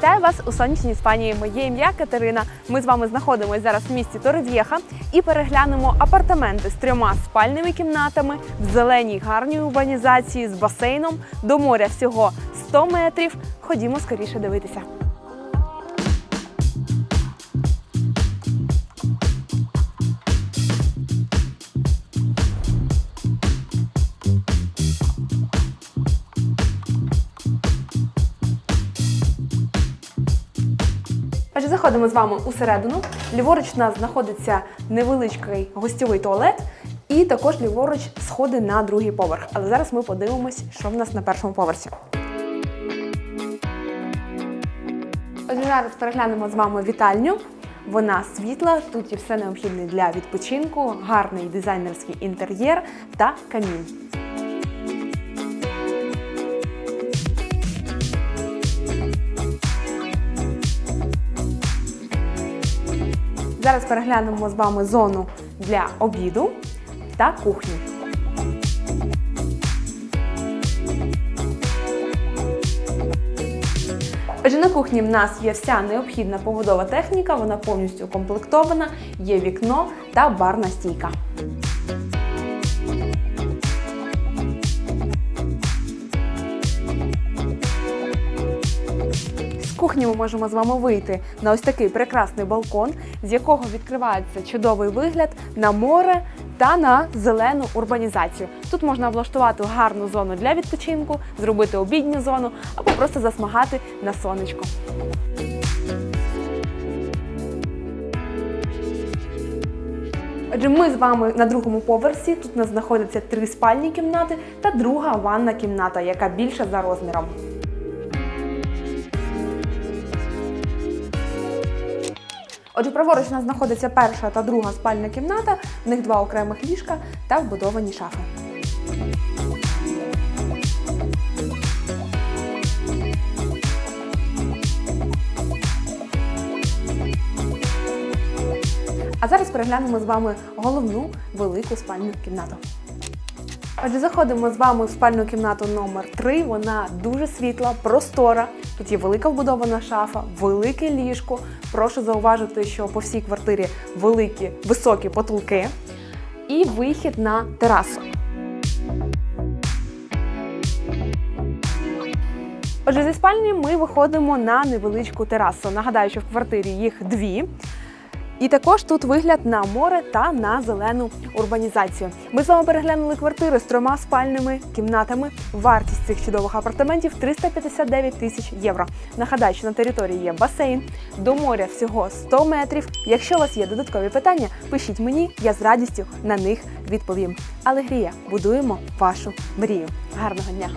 Вітаю вас у сонячній Іспанії. Моє ім'я Катерина. Ми з вами знаходимося зараз в місті Торрев'єха і переглянемо апартаменти з трьома спальними кімнатами в зеленій гарній урбанізації з басейном до моря всього 100 метрів. Ходімо скоріше дивитися. Отже, заходимо з вами усередину. Ліворуч у нас знаходиться невеличкий гостьовий туалет, і також ліворуч сходи на другий поверх. Але зараз ми подивимось, що в нас на першому поверсі. Отже, зараз переглянемо з вами вітальню. Вона світла, тут є все необхідне для відпочинку, гарний дизайнерський інтер'єр та камін. Зараз переглянемо з вами зону для обіду та кухні. Отже, на кухні в нас є вся необхідна побудова техніка, вона повністю укомплектована, є вікно та барна стійка. Кухні ми можемо з вами вийти на ось такий прекрасний балкон, з якого відкривається чудовий вигляд на море та на зелену урбанізацію. Тут можна влаштувати гарну зону для відпочинку, зробити обідню зону або просто засмагати на сонечку. Отже, ми з вами на другому поверсі. Тут у нас знаходяться три спальні кімнати та друга ванна кімната, яка більша за розміром. Отже, праворуч у нас знаходиться перша та друга спальня кімната, в них два окремих ліжка та вбудовані шафи. А зараз переглянемо з вами головну велику спальню кімнату. Отже, заходимо з вами в спальну кімнату номер 3 Вона дуже світла, простора. Тут є велика вбудована шафа, велике ліжко. Прошу зауважити, що по всій квартирі великі високі потолки і вихід на терасу. Отже, зі спальні ми виходимо на невеличку терасу. Нагадаю, що в квартирі їх дві. І також тут вигляд на море та на зелену урбанізацію. Ми з вами переглянули квартири з трьома спальними кімнатами. Вартість цих чудових апартаментів 359 тисяч євро. Нагадаю, що на території є басейн, до моря всього 100 метрів. Якщо у вас є додаткові питання, пишіть мені, я з радістю на них відповім. Алегрія, будуємо вашу мрію. Гарного дня!